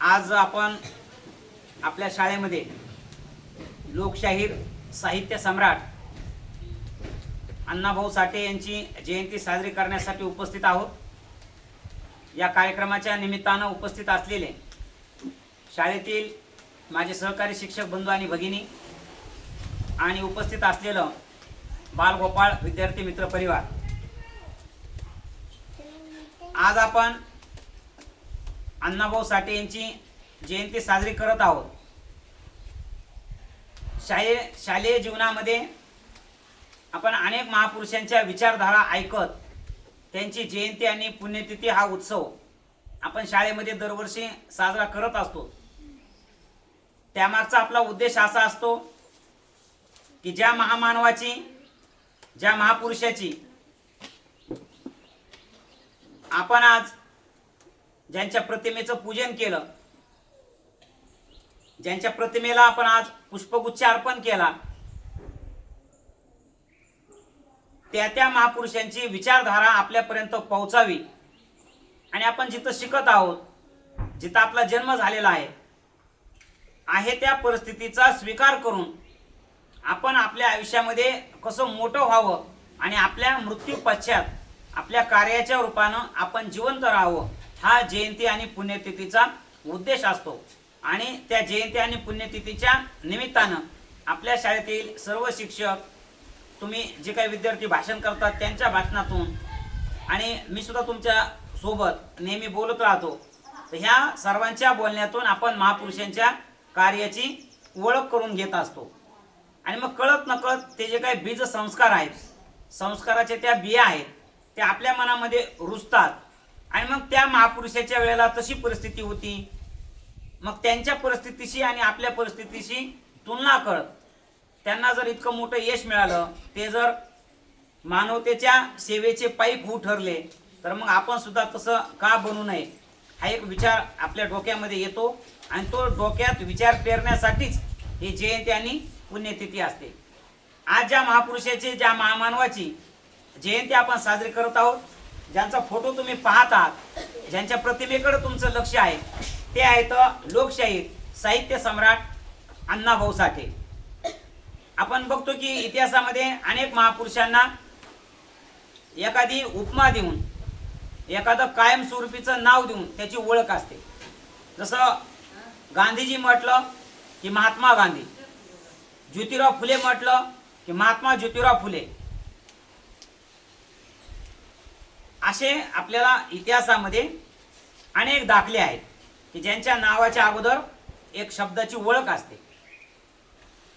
आज आपण आपल्या शाळेमध्ये लोकशाहीर साहित्य सम्राट अण्णाभाऊ साठे यांची जयंती साजरी करण्यासाठी उपस्थित आहोत. या कार्यक्रमाच्या निमित्तानं उपस्थित असलेले शाळेतील माझे सहकारी शिक्षक बंधू आणि भगिनी आणि उपस्थित असलेलं बालगोपाळ विद्यार्थी मित्र परिवार. आज आपण अण्णाभाऊ साठे यांची जयंती साजरी करत आहोत. शाळे शालेय जीवनामध्ये आपण अनेक महापुरुषांच्या विचारधारा ऐकत त्यांची जयंती आणि पुण्यतिथी हा उत्सव आपण शाळेमध्ये दरवर्षी साजरा करत असतो. त्यामागचा आपला उद्देश असा असतो की ज्या महामानवाची ज्या महापुरुषाची आपण आज ज्यांच्या प्रतिमेचं पूजन केलं ज्यांच्या प्रतिमेला आपण आज पुष्पगुच्छ अर्पण केला त्या त्या महापुरुषांची विचारधारा आपल्यापर्यंत पोहोचावी. आणि आपण जिथं शिकत आहोत जिथं आपला जन्म झालेला आहे आहे त्या परिस्थितीचा स्वीकार करून आपण आपल्या आयुष्यामध्ये कसं मोठं व्हावं आणि आपल्या मृत्यू पश्चात आपल्या कार्याच्या रूपानं आपण जिवंत राहावं. हा जयंती आणि पुण्यतिथीचा उद्देश असतो. आणि त्या जयंती आणि पुण्यतिथीच्या निमित्तानं आपल्या शाळेतील सर्व शिक्षक तुम्ही जे काही विद्यार्थी भाषण करतात त्यांच्या भाषणातून आणि मी सुद्धा तुमच्यासोबत नेहमी बोलत राहतो. तर ह्या सर्वांच्या बोलण्यातून आपण महापुरुषांच्या कार्याची ओळख करून घेत असतो. आणि मग कळत नकळत ते जे काही बीज संस्कार आहेत संस्काराचे त्या बिया आहेत त्या आपल्या मनामध्ये रुजतात. आणि मग त्या महापुरुषाच्या वेळेला तशी परिस्थिती होती. मग त्यांच्या परिस्थितीशी आणि आपल्या परिस्थितीशी तुलना कर. त्यांना जर इतकं मोठं यश मिळालं ते जर मानवतेच्या सेवेचे पाईप होऊ ठरले तर मग आपण सुद्धा तसं का बनू नये? हा एक विचार आपल्या डोक्यामध्ये येतो आणि तो डोक्यात विचार पेरण्यासाठीच ही जयंती आणि पुण्यतिथी असते. आज ज्या महापुरुषाची ज्या महामानवाची जयंती आपण साजरी करत आहोत ज्यांचा फोटो तुम्ही पाहत आहात ज्यांच्या प्रतिमेकडे तुमचं लक्ष आहे ते आहेत लोकशाहीर साहित्य सम्राट अण्णाभाऊ साठे. आपण बघतो की इतिहासामध्ये अनेक महापुरुषांना एखादी उपमा देऊन एखादं कायमस्वरूपीचं नाव देऊन त्याची ओळख असते. जसं गांधीजी म्हटलं की महात्मा गांधी ज्योतिराव फुले म्हटलं की महात्मा ज्योतिराव फुले. असे आपल्याला इतिहासामध्ये अनेक दाखले आहेत की ज्यांच्या नावाच्या अगोदर एक शब्दाची ओळख असते.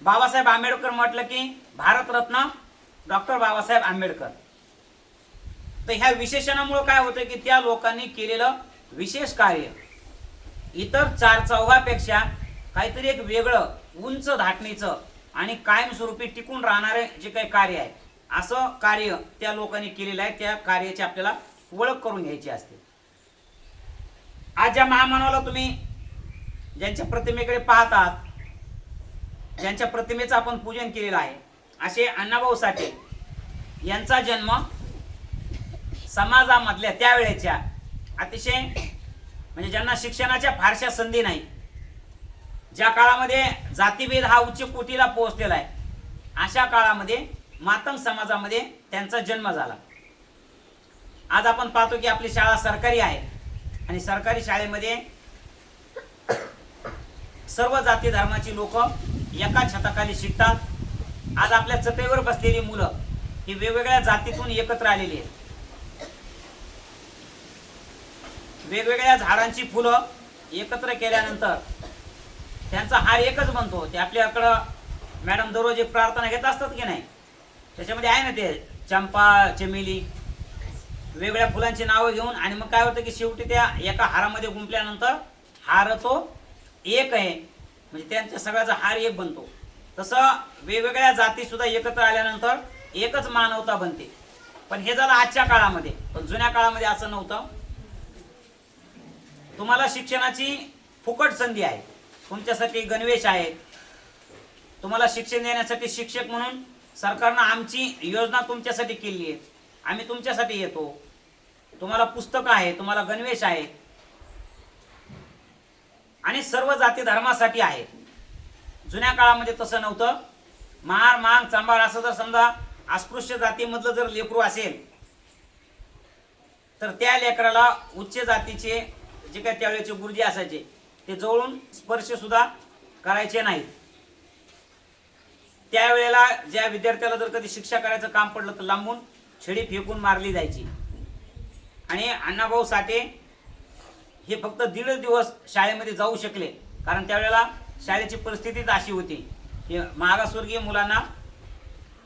बाबासाहेब आंबेडकर म्हटलं की भारतरत्न डॉक्टर बाबासाहेब आंबेडकर. तर ह्या विशेषणामुळं काय होतं की त्या लोकांनी केलेलं विशेष कार्य इतर चार चौघापेक्षा काहीतरी एक वेगळं उंच धाटणीचं आणि कायमस्वरूपी टिकून राहणारे जे काही कार्य आहे असं कार्य त्या लोकांनी केलेलं आहे. त्या कार्याची आपल्याला ओळख करून घ्यायची असते. आज ज्या महामानवाला तुम्ही ज्यांच्या प्रतिमेकडे पाहतात ज्यांच्या प्रतिमेचं आपण पूजन केलेलं आहे असे अण्णाभाऊ साठे यांचा जन्म समाजामधल्या त्यावेळेच्या अतिशय म्हणजे ज्यांना शिक्षणाच्या फारशा संधी नाही ज्या काळामध्ये जातीभेद हा उच्च कोटीला पोहोचलेला आहे अशा काळामध्ये मातंग समाजामध्ये त्यांचा जन्म झाला. आज आपण पाहतो की आपली शाळा सरकारी आहे. आणि सरकारी शाळेमध्ये सर्व जाती धर्माची लोक एका छताखाली शिकतात. आज आपल्या चपेवर बसलेली मुलं ही वेगवेगळ्या जातीतून एकत्र आलेली आहेत. वेगवेगळ्या झाडांची फुलं एकत्र केल्यानंतर त्यांचा हार एकच बनतो. ते आपल्याकडं मॅडम दररोज एक प्रार्थना घेत असतात की नाही? त्याच्यामध्ये आहे ना ते चंपा चमेली वेगवेगळ्या फुलांची नावं घेऊन आणि मग काय होतं की शेवटी त्या एका हारामध्ये गुंपल्यानंतर हार तो एक आहे. म्हणजे त्यांच्या सगळ्याचा हार एक बनतो. तसं वेगवेगळ्या जाती सुद्धा एकत्र आल्यानंतर एकच मानवता बनते. पण हे झालं आजच्या काळामध्ये. पण जुन्या काळामध्ये असं नव्हतं. तुम्हाला शिक्षणाची फुकट संधी आहे. तुमच्यासाठी गणवेश आहेत. तुम्हाला शिक्षण देण्यासाठी शिक्षक म्हणून सरकारनं आमची योजना तुमच्यासाठी केली आहे. आम्ही तुमच्यासाठी येतो. तुम्हाला पुस्तकं आहे तुम्हाला गणवेश आहे. आणि सर्व जाती धर्मासाठी आहे. जुन्या काळामध्ये तसं नव्हतं. महार मांग चांबार असं जर समजा अस्पृश्य जातीमधलं जर लेकरू असेल तर त्या लेकराला उच्च जातीचे जे काही त्यावेळेचे गुरुजी असायचे ते जवळून स्पर्श सुद्धा करायचे नाहीत. त्यावेळेला ज्या विद्यार्थ्याला जर कधी शिक्षा करायचं काम पडलं तर लांबून छडी फेकून मारली जायची. आणि अण्णाभाऊ साठे हे फक्त दीड दिवस शाळेमध्ये जाऊ शकले. कारण त्यावेळेला शाळेची परिस्थितीच अशी होती. की मागासवर्गीय मुलांना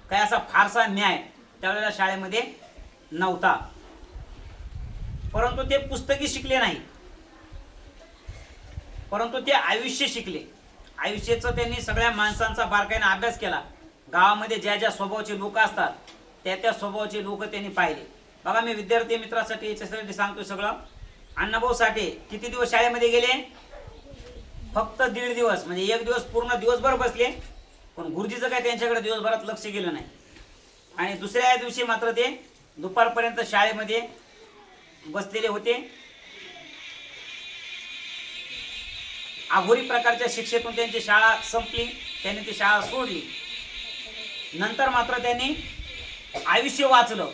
काय असा फारसा न्याय त्यावेळेला शाळेमध्ये नव्हता. परंतु ते पुस्तकी शिकले नाही. परंतु ते आयुष्य शिकले. आयुष्याचं त्यांनी सगळ्या माणसांचा बारकाईने अभ्यास केला. गावामध्ये ज्या ज्या स्वभावाचे लोक असतात त्या त्या स्वभावाचे लोक त्यांनी पाहिले. बघा मी विद्यार्थी मित्रासाठी याच्यासाठी सांगतो सगळं. अण्णाभाऊ साठे किती दिवस शाळेमध्ये गेले? फक्त दीड दिवस म्हणजे एक दिवस पूर्ण दिवसभर बसले. पण गुरुजीचं काय त्यांच्याकडे दिवसभरात लक्ष गेलं नाही. आणि दुसऱ्या दिवशी मात्र ते दुपारपर्यंत शाळेमध्ये बसलेले होते. अघोरी प्रकारच्या शिक्षेतून त्यांची शाळा संपली त्यांनी ती शाळा सोडली. नंतर मात्र त्यांनी आयुष्य वाचलं.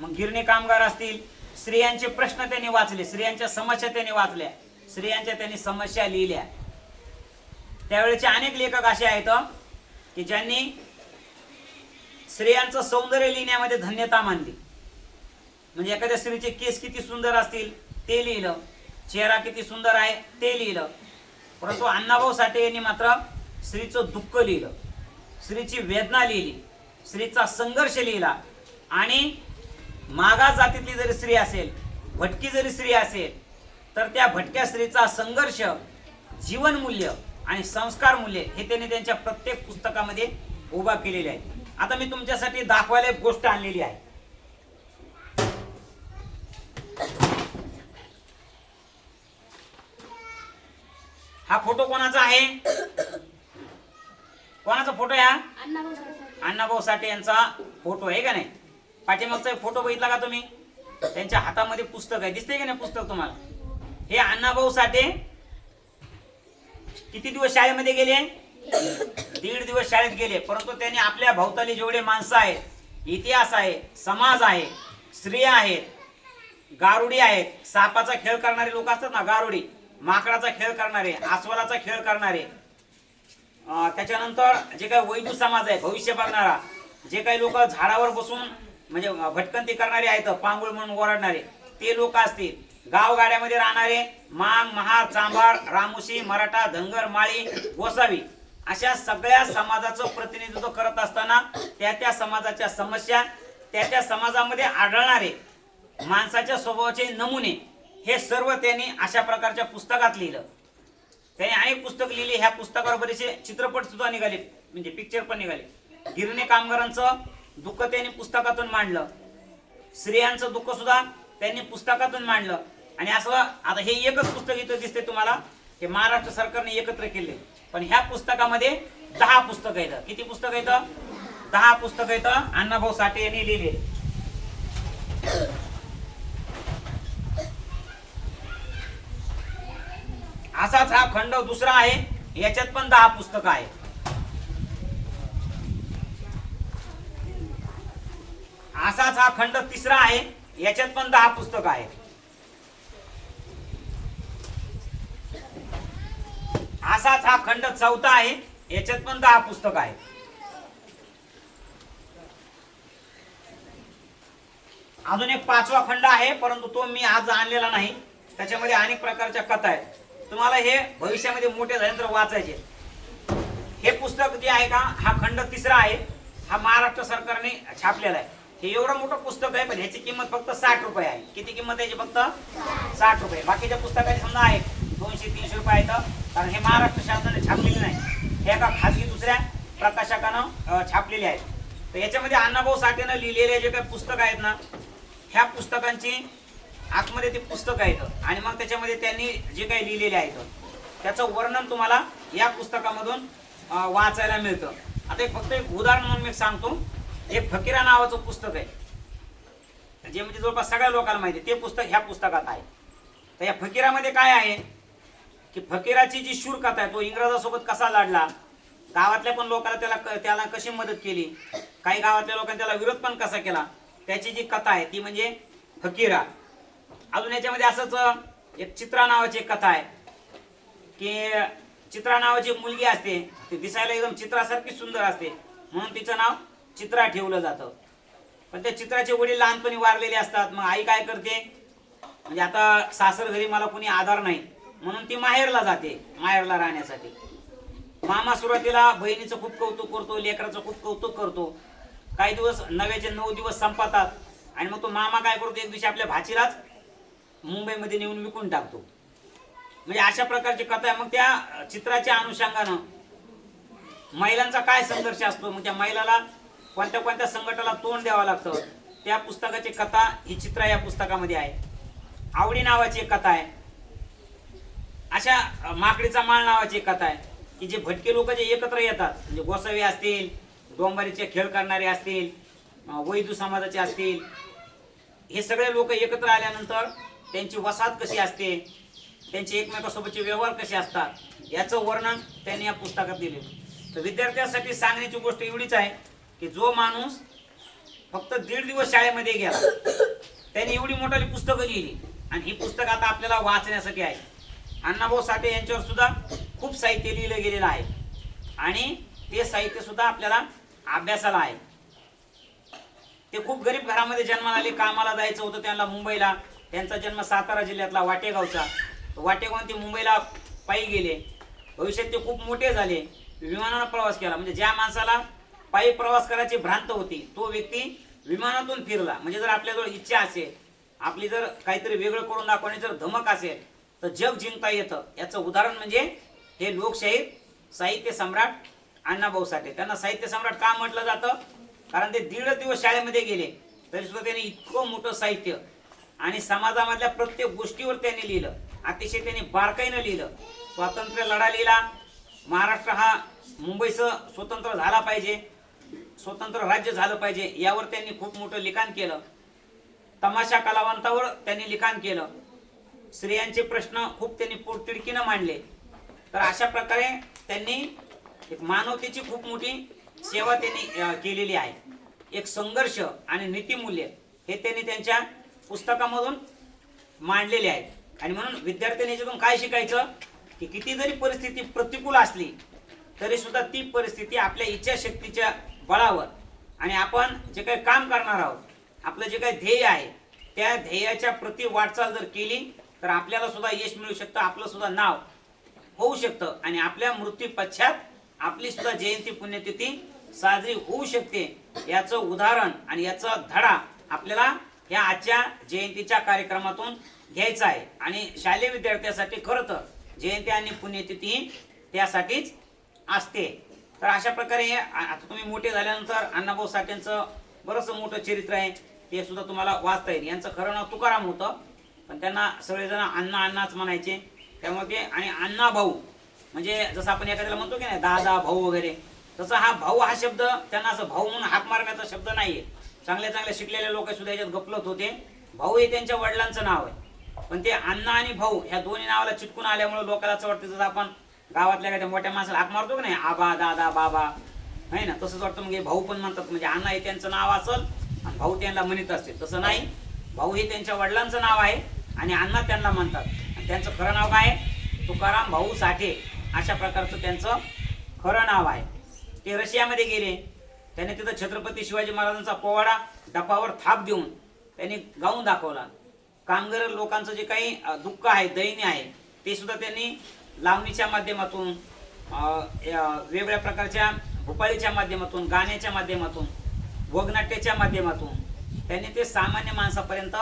मग गिरणी कामगार असतील स्त्रियांचे प्रश्न त्यांनी वाचले स्त्रियांच्या समस्या त्यांनी वाचल्या स्त्रियांच्या त्यांनी समस्या लिहिल्या. त्यावेळेचे अनेक लेखक असे आहेत की ज्यांनी स्त्रियांचं सौंदर्य लिहिण्यामध्ये धन्यता मानली. म्हणजे एखाद्या स्त्रीचे केस किती सुंदर असतील ते लिहिलं. चेहरा किती सुंदर आहे ते लिहिलं. परंतु अण्णाभाऊ साठे यांनी मात्र स्त्रीचं दुःख लिहिलं. स्त्रीची वेदना लिहिली. स्त्रीचा संघर्ष लिहिला. आणि मागास जातीतली जरी स्त्री असेल भटकी जरी स्त्री असेल तर त्या भटक्या स्त्रीचा संघर्ष जीवनमूल्य आणि संस्कार मूल्य हे त्यांनी त्यांच्या प्रत्येक पुस्तकामध्ये उभा केलेले आहे आता मी तुमच्यासाठी दाखवायला एक गोष्ट आणलेली आहे. हा फोटो कोणाचा आहे? कोणाचा फोटो आहे हा? अण्णाभाऊ साठे. यांचा फोटो आहे का नाही? पाठीमागचा फोटो बघितला का तुम्ही? त्यांच्या हातामध्ये पुस्तक आहे. दिसते का नाही पुस्तक तुम्हाला? हे अण्णाभाऊ साठे किती दिवस शाळेमध्ये गेले? दीड दिवस शाळेत गेले. परंतु त्यांनी आपल्या भोवताली जेवढे माणसं आहेत इतिहास आहे समाज आहे स्त्रिया आहेत गारुडी आहेत. सापाचा खेळ करणारे लोक असतात ना गारुडी. माकडाचा खेळ करणारे अस्वलाचा खेळ करणारे. त्याच्यानंतर जे काही वैदू समाज आहे भविष्य बघणारा जे काही लोक झाडावर बसून म्हणजे भटकंती करणारे आहेत पांगुळ म्हणून ओरडणारे ते लोक असतील. गावगाड्यामध्ये राहणारे मांग महार चांभार रामुशी मराठा धनगर माळी गोसावी अशा सगळ्या समाजाचं प्रतिनिधित्व करत असताना त्या त्या समाजाच्या समस्या त्या त्या समाजामध्ये आढळणारे माणसाच्या स्वभावाचे नमुने हे सर्व त्यांनी अशा प्रकारच्या पुस्तकात लिहिलं. त्यांनी अनेक पुस्तक लिहिली. ह्या पुस्तकावर बरेचसे चित्रपट सुद्धा निघाले. म्हणजे पिक्चर पण निघाले. गिरणे कामगारांचं दुःख त्यांनी पुस्तकातून मांडलं. स्त्रियांचं दुःख सुद्धा त्यांनी पुस्तकातून मांडलं. आणि असं आता हे एकच पुस्तक इथं दिसते तुम्हाला. हे महाराष्ट्र सरकारने एकत्र केले पण ह्या पुस्तकामध्ये दहा पुस्तक आहेत. किती पुस्तक आहेत? दहा पुस्तक आहेत. अण्णाभाऊ साठे यांनी लिहिले असाच हा खंड दुसरा आहे याच्यात पण दहा पुस्तक आहे असाच हा खंड तिसरा आहे याच्यात पण दहा पुस्तक आहे असाच हा खंड चौथा आहे याच्यात पण दहा पुस्तक आहे अजून एक पाचवा खंड आहे परंतु तो मी आज आणलेला नाही. त्याच्यामध्ये अनेक प्रकारच्या कथा आहेत. तुम्हाला हे भविष्यामध्ये मोठे झाल्यानंतर वाचायचे. हे पुस्तक जे आहे का हा खंड तिसरा आहे. हा महाराष्ट्र सरकारने छापलेला आहे. हे एवढं मोठं पुस्तक आहे पण ह्याची किंमत फक्त साठ रुपये आहे. किती किंमत आहे याची फक्त? साठ रुपये. बाकीच्या पुस्तकाची समजा आहे दोनशे तीनशे रुपये आहेत. कारण हे महाराष्ट्र शासनाने छापलेले नाही. हे एका खाजगी दुसऱ्या प्रकाशकानं छापलेले आहेत. तर याच्यामध्ये अण्णाभाऊ साठेनं लिहिलेले जे काही पुस्तक आहेत ना ह्या पुस्तकांची आतमध्ये ते पुस्तक आहेत आणि मग त्याच्यामध्ये त्यांनी जे काही लिहिलेले आहेत त्याचं वर्णन तुम्हाला या पुस्तकामधून वाचायला मिळतं. आता एक फक्त एक उदाहरण म्हणून मी सांगतो. हे फकीरा नावाचं पुस्तक आहे जे म्हणजे जवळपास सगळ्या लोकांना माहिती आहे ते पुस्तक ह्या पुस्तकात आहे. तर या फकीरामध्ये काय आहे की फकीराची जी शूर कथा आहे तो इंग्रजासोबत कसा लढला गावातल्या पण लोकांना त्याला क- त्याला कशी मदत केली काही गावातल्या लोकांनी त्याला विरोध पण कसा केला त्याची जी कथा आहे ती म्हणजे फकीरा. अजून याच्यामध्ये असंच एक चित्रा नावाची एक कथा आहे. की चित्रा नावाची मुलगी असते ती दिसायला एकदम चित्रासारखी सुंदर असते. म्हणून तिचं नाव चित्रा ठेवलं जातं. पण त्या चित्राचे वडील लहानपणी वारलेले असतात मग आई काय करते म्हणजे आता सासर घरी मला कोणी आधार नाही म्हणून ती माहेरला जाते माहेरला राहण्यासाठी. मामा सुरुवातीला बहिणीचं खूप कौतुक करतो लेकराचं खूप कौतुक करतो. काही दिवस नव्याचे नऊ दिवस संपतात आणि मग तो मामा काय करतो एक दिवशी आपल्या भाचीलाच मुंबईमध्ये नेऊन विकून टाकतो. म्हणजे अशा प्रकारची कथा आहे. मग त्या चित्राच्या अनुषंगानं महिलांचा काय संघर्ष असतो? मग त्या महिलाला कोणत्या कोणत्या संकटाला तोंड द्यावं लागतं? त्या पुस्तकाची कथा ही चित्रा या पुस्तकामध्ये आहे. आवडी नावाची एक कथा आहे. अशा माकडीचा माळ नावाची एक कथा आहे. की जे भटके लोक जे एकत्र येतात म्हणजे गोसावी असतील डोंबारीचे खेळ करणारे असतील वैदू समाजाचे असतील हे सगळे लोक एकत्र आल्यानंतर त्यांची वसाहत कशी असते? त्यांचे एकमेकासोबतचे व्यवहार कसे असतात? याचं वर्णन त्यांनी या पुस्तकात दिलेलं तर विद्यार्थ्यांसाठी सांगण्याची गोष्ट एवढीच आहे की जो माणूस फक्त दीड दिवस शाळेमध्ये गेला त्यांनी एवढी मोठी पुस्तकं लिहिली आणि ही पुस्तक आता आपल्याला वाचण्यासाठी आहे. अण्णाभाऊ साठे यांच्यावर सुद्धा खूप साहित्य लिहिलं गेलेलं आहे. आणि ते साहित्य सुद्धा आपल्याला अभ्यासाला आहे. ते खूप गरीब घरामध्ये जन्माला आले कामाला जायचं होतं त्यांना मुंबईला. त्यांचा जन्म सातारा जिल्ह्यातला वाटेगावचा. वाटेगावून ते मुंबईला पायी गेले. भविष्यात ते खूप मोठे झाले. विमानानं प्रवास केला. म्हणजे ज्या माणसाला पायी प्रवास करायची भ्रांत होती तो व्यक्ती विमानातून फिरला. म्हणजे जर आपल्याजवळ इच्छा असेल आपली जर काहीतरी वेगळं करून दाखवणे जर धमक असेल तर जग जिंकता येतं. याचं उदाहरण म्हणजे हे लोकशाहीर साहित्य सम्राट अण्णाभाऊ साठे. त्यांना साहित्य सम्राट का म्हटलं जातं? कारण ते दीड दिवस शाळेमध्ये गेले. तरी सुद्धा त्यांनी इतकं मोठं साहित्य आणि समाजामधल्या प्रत्येक गोष्टीवर त्यांनी लिहिलं. अतिशय त्यांनी बारकाईनं लिहिलं. स्वातंत्र्य लढा लिहिला. महाराष्ट्र हा मुंबईचं स्वतंत्र झाला पाहिजे. स्वतंत्र राज्य झालं पाहिजे. यावर त्यांनी खूप मोठं लिखाण केलं. तमाशा कलावंतावर त्यांनी लिखाण केलं. स्त्रियांचे प्रश्न खूप त्यांनी पोटतिडकीनं मांडले. तर अशा प्रकारे त्यांनी एक मानवतेची खूप मोठी सेवा त्यांनी केलेली आहे. एक संघर्ष आणि नीतिमूल्य हे त्यांनी त्यांच्या पुस्तकामधून मांडलेले आहेत. आणि म्हणून विद्यार्थ्यांनी याच्यातून काय शिकायचं? की किती जरी परिस्थिती प्रतिकूल असली तरी सुद्धा ती परिस्थिती आपल्या इच्छाशक्तीच्या बळावर. आणि आपण जे काही काम करणार आहोत आपलं जे काही ध्येय आहे त्या ध्येयाच्या प्रति वाटचाल जर केली तर आपल्याला सुद्धा यश मिळू शकतं आपलं सुद्धा नाव होऊ शकतं. आणि आपल्या मृत्यू पश्चात आपली सुद्धा जयंती पुण्यतिथी साजरी होऊ शकते. याचं उदाहरण आणि याचा धडा आपल्याला ह्या आजच्या जयंतीच्या कार्यक्रमातून घ्यायचा आहे. आणि शालेय विद्यार्थ्यांसाठी खरं तर जयंती आणि पुण्यतिथी त्यासाठीच असते. तर अशा प्रकारे हे आता तुम्ही मोठे झाल्यानंतर अण्णाभाऊ साठेंचं बरंचसं मोठं चरित्र आहे ते सुद्धा तुम्हाला वाचता येईल. यांचं खरं नाव तुकाराम होतं. पण त्यांना सगळेजण अण्णा अण्णाच म्हणायचे. त्यामुळे ते आणि अण्णा भाऊ म्हणजे जसं आपण एखाद्याला म्हणतो की नाही दादा भाऊ वगैरे तसं हा भाऊ हा शब्द त्यांना असं भाऊ म्हणून हाक मारण्याचा शब्द नाही आहे चांगल्या चांगल्या शिकलेले लोक सुद्धा याच्यात गपलत होते. भाऊ हे त्यांच्या वडिलांचं नाव आहे. पण ते अण्णा आणि भाऊ ह्या दोन्ही नावाला चिटकून आल्यामुळे लोकांना असं वाटतं जसं आपण गावातल्या एखाद्या मोठ्या माणसाला हाक मारतो की नाही आबा दादा बाबा आहे ना? तसंच वाटतं मग हे भाऊ पण म्हणतात म्हणजे अण्णा हे त्यांचं नाव असल आणि भाऊ त्यांना म्हणत असते तसं नाही. भाऊ हे त्यांच्या वडिलांचं नाव आहे आणि अण्णा त्यांना म्हणतात. आणि त्यांचं खरं नाव काय आहे? तुकाराम भाऊ साठे. अशा प्रकारचं त्यांचं खरं नाव आहे. ते रशियामध्ये गेले. त्याने तिथं छत्रपती शिवाजी महाराजांचा पोवाडा डपावर थाप देऊन त्यांनी गाऊन दाखवला. कामगार लोकांचं जे काही दुःख आहे दैन्य आहे ते सुद्धा त्यांनी लावणीच्या माध्यमातून या वेगवेगळ्या प्रकारच्या भोपाळीच्या माध्यमातून गाण्याच्या माध्यमातून वगनाट्याच्या माध्यमातून त्यांनी ते सामान्य माणसापर्यंत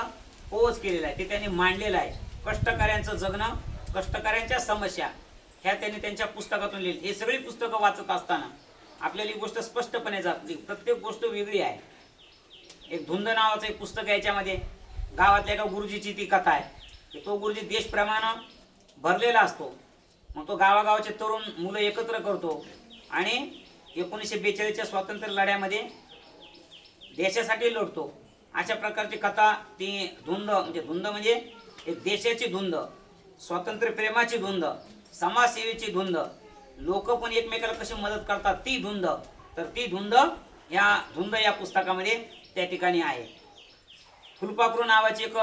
पोहोच केलेलं आहे. ते त्यांनी मांडलेलं आहे. कष्टकऱ्यांचं जगणं कष्टकऱ्यांच्या समस्या ह्या त्यांनी त्यांच्या पुस्तकातून लिहिली हे सगळी पुस्तकं वाचत असताना आपल्याला ही गोष्ट स्पष्टपणे जातली प्रत्येक गोष्ट वेगळी आहे. एक धुंद नावाचं एक पुस्तक आहे याच्यामध्ये. गावातल्या एका गुरुजीची ती कथा आहे. की तो गुरुजी देशप्रमाणे भरलेला असतो. मग तो गावागावाचे तरुण मुलं एकत्र करतो. आणि एकोणीसशे बेचाळीसच्या स्वातंत्र्य लढ्यामध्ये देशासाठी लढतो. अशा प्रकारची कथा ती धुंद म्हणजे धुंद म्हणजे एक देशाची धुंद स्वातंत्र्य प्रेमाची धुंद समाजसेवेची धुंद लोक पण एकमेकाला कशी मदत करतात ती धुंद. तर ती धुंद ह्या धुंद या पुस्तकामध्ये त्या ठिकाणी आहे. फुलपाखरू नावाचे एक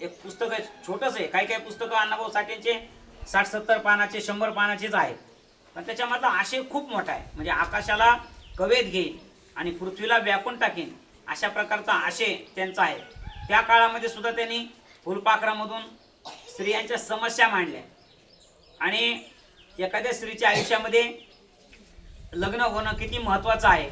एक पुस्तक आहे छोटंच आहे. काही काही पुस्तकं अण्णाभाऊ साठेंचे साठ सत्तर पानाचे शंभर पानाचेच आहेत. पण त्याच्यामधला आशय खूप मोठा आहे. म्हणजे आकाशाला कवेत घेईन आणि पृथ्वीला व्यापून टाकीन अशा प्रकारचा आशय त्यांचा आहे. त्या काळामध्ये सुद्धा त्यांनी फुलपाखरामधून स्त्रियांच्या समस्या मांडल्या. आणि एखाद्या स्त्रीच्या आयुष्यामध्ये लग्न होणं किती महत्त्वाचं आहे?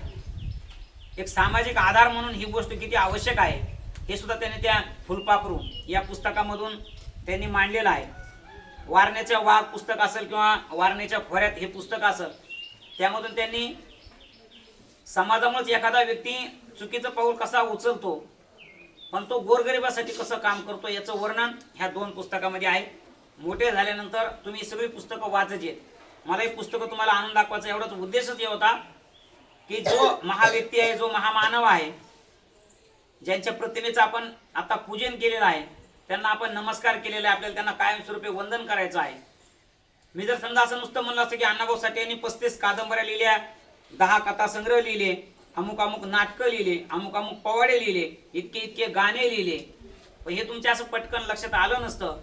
एक सामाजिक आधार म्हणून ही गोष्ट किती आवश्यक आहे? हे सुद्धा त्यांनी त्या फुलपाखरू या पुस्तकामधून त्यांनी मांडलेलं आहे. वारण्याच्या वाघ पुस्तक असेल किंवा वारण्याच्या खोऱ्यात हे पुस्तक असेल त्यामधून त्यांनी समाजामुळेच एखादा व्यक्ती चुकीचं पाऊल कसा उचलतो पण तो गोरगरिबासाठी कसं काम करतो याचं वर्णन ह्या दोन पुस्तकामध्ये आहे. मोठे झाल्यानंतर तुम्ही सगळी पुस्तकं वाचजे मला ही पुस्तकं तुम्हाला आणून दाखवायचा एवढाच उद्देशच हे होता की जो महाव्यक्ती आहे जो महामानव आहे ज्यांच्या प्रतिमेचं आपण आता पूजन केलेलं आहे त्यांना आपण नमस्कार केलेला आहे आपल्याला त्यांना कायमस्वरूपी वंदन करायचं आहे. मी जर समजा असं नुसतं म्हणलं असतं की अण्णाभाऊ साठे यांनी पस्तीस कादंबऱ्या लिहिल्या दहा कथा संग्रह लिहिले अमुक अमुक नाटकं लिहिले अमुक अमुक पवाडे लिहिले इतके इतके गाणे लिहिले पण हे तुमच्या असं पटकन लक्षात आलं नसतं.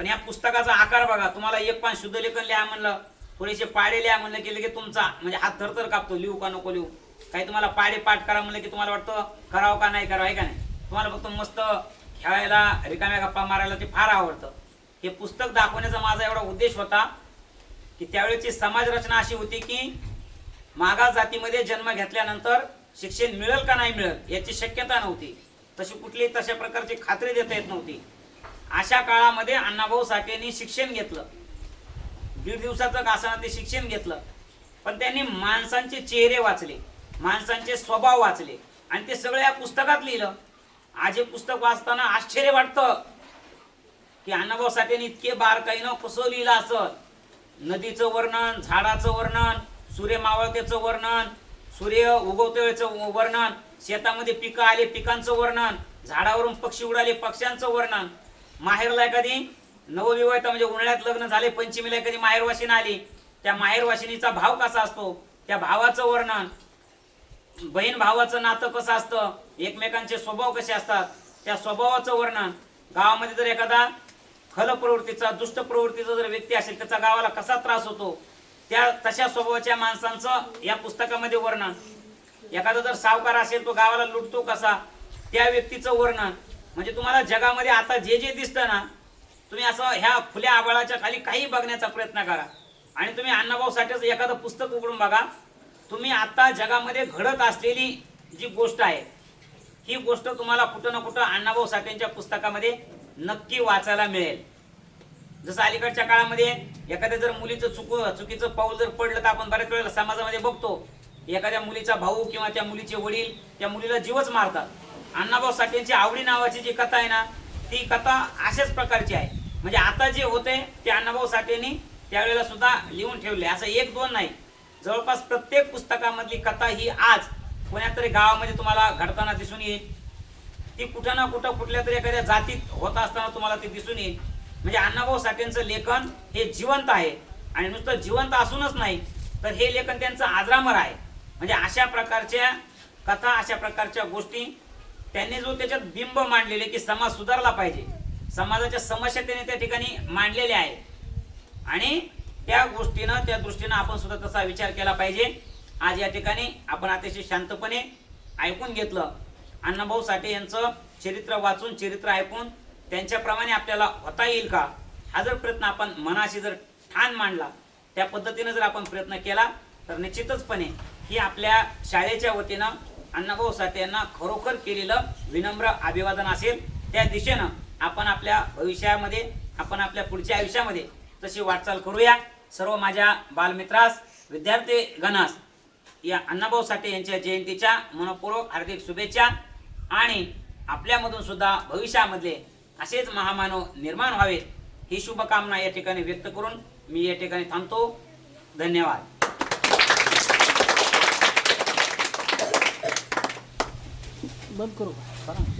पण या पुस्तकाचा आकार बघा. तुम्हाला एक पान शुद्ध लेखन लिहा म्हणलं थोडेसे पाडे लिहा म्हणलं की लगेच तुमचा म्हणजे हात थरथर कापतो लिहू का नको लिहू? काही तुम्हाला पाडे पाठ करा म्हणलं की तुम्हाला वाटतं करावं का नाही करावं आहे का नाही? तुम्हाला फक्त मस्त खेळायला रिकाम्या गप्पा मारायला ते फार आवडतं. हे पुस्तक दाखवण्याचा माझा एवढा उद्देश होता की त्यावेळेची समाज रचना अशी होती की मागास जातीमध्ये जन्म घेतल्यानंतर शिक्षण मिळेल का नाही मिळेल याची शक्यता नव्हती. तशी कुठली तशा प्रकारची खात्री देता येत नव्हती. अशा काळामध्ये अण्णाभाऊ साठेंनी शिक्षण घेतलं. दीड दिवसाचं का ते शिक्षण घेतलं. पण त्यांनी माणसांचे चेहरे वाचले माणसांचे स्वभाव वाचले. आणि ते सगळं या पुस्तकात लिहिलं. आज हे पुस्तक वाचताना आश्चर्य वाटतं की अण्णाभाऊ साठेंनी इतके बारकाईनं कसं लिहिलं असत नदीचं वर्णन झाडाचं वर्णन सूर्य मावळतेचं वर्णन सूर्य उगवतेचं वर्णन शेतामध्ये पिकं आले पिकांचं वर्णन झाडावरून पक्षी उडाले पक्ष्यांचं वर्णन. माहेरला एखादी नवविवाहित म्हणजे उन्हाळ्यात लग्न झाले पंचमीला एखादी माहेरवाशिनी आली त्या माहेरवाशिनीचा भाव कसा असतो? त्या भावाचं वर्णन बहीण भावाचं नातं कसं असतं? एकमेकांचे स्वभाव कसे असतात? त्या स्वभावाचं वर्णन गावामध्ये जर एखादा खल प्रवृत्तीचा दुष्ट प्रवृत्तीचा जर व्यक्ती असेल त्याचा गावाला कसा त्रास होतो? त्या तशा स्वभावाच्या माणसांचं या पुस्तकामध्ये वर्णन. एखादा जर सावकार असेल तो गावाला लुटतो कसा? त्या व्यक्तीचं वर्णन. म्हणजे तुम्हाला जगामध्ये आता जे जे दिसतं ना तुम्ही असं ह्या खुल्या आबाळाच्या खाली काही बघण्याचा प्रयत्न करा. आणि तुम्ही अण्णाभाऊ साठेचं एखादं पुस्तक उघडून बघा. तुम्ही आता जगामध्ये घडत असलेली जी गोष्ट आहे ही गोष्ट तुम्हाला कुठं ना कुठं अण्णाभाऊ साठेंच्या पुस्तकामध्ये नक्की वाचायला मिळेल. जसं अलीकडच्या काळामध्ये एखाद्या जर मुलीचं चुक चुकीचं पाऊल जर पडलं तर आपण बऱ्याच वेळेला समाजामध्ये बघतो एखाद्या मुलीचा भाऊ किंवा त्या मुलीचे वडील त्या मुलीला जीवच मारतात. अण्णाभाऊ साठेंची आवडी नावाची जी कथा आहे ना ती कथा अशाच प्रकारची आहे. म्हणजे आता जे होते ते अण्णाभाऊ साठेंनी त्यावेळेला सुद्धा लिहून ठेवले असं एक दोन नाही. जवळपास प्रत्येक पुस्तकामधली कथा ही आज कोण्यातरी तरी गावामध्ये तुम्हाला घडताना दिसून येईल. ती कुठं ना कुठं कुठल्या तरी एखाद्या जातीत होत असताना तुम्हाला ती दिसून येईल. म्हणजे अण्णाभाऊ साठेंचं लेखन हे जिवंत आहे. आणि नुसतं जिवंत असूनच नाही तर हे लेखन त्यांचं आजरामर आहे. म्हणजे अशा प्रकारच्या कथा अशा प्रकारच्या गोष्टी त्यांनी जो त्याच्यात बिंब मांडलेले की समाज सुधारला पाहिजे. समाजाच्या समस्या त्याने त्या ठिकाणी मांडलेल्या आहेत. आणि त्या गोष्टीनं त्या दृष्टीनं आपण सुद्धा तसा विचार केला पाहिजे. आज या ठिकाणी आपण अतिशय शांतपणे ऐकून घेतलं. अण्णाभाऊ साठे यांचं चरित्र वाचून चरित्र ऐकून त्यांच्याप्रमाणे आपल्याला होता येईल का? हा जर प्रयत्न आपण मनाशी जर ठाण मांडला त्या पद्धतीनं जर आपण प्रयत्न केला तर निश्चितचपणे ही आपल्या शाळेच्या वतीनं अण्णाभाऊ साठे यांना खरोखर केलेलं विनम्र अभिवादन असेल त्या दिशेनं आपण आपल्या भविष्यामध्ये आपण आपल्या पुढच्या आयुष्यामध्ये तशी वाटचाल करूया. सर्व माझ्या बालमित्रास विद्यार्थी गणास या अण्णाभाऊ साठे यांच्या जयंतीच्या मनपूर्वक हार्दिक शुभेच्छा आणि आपल्यामधून सुद्धा भविष्यामधले असेच महामानव निर्माण व्हावेत ही शुभकामना या ठिकाणी व्यक्त करून मी या ठिकाणी थांबतो. धन्यवाद. बंद करू का? करा.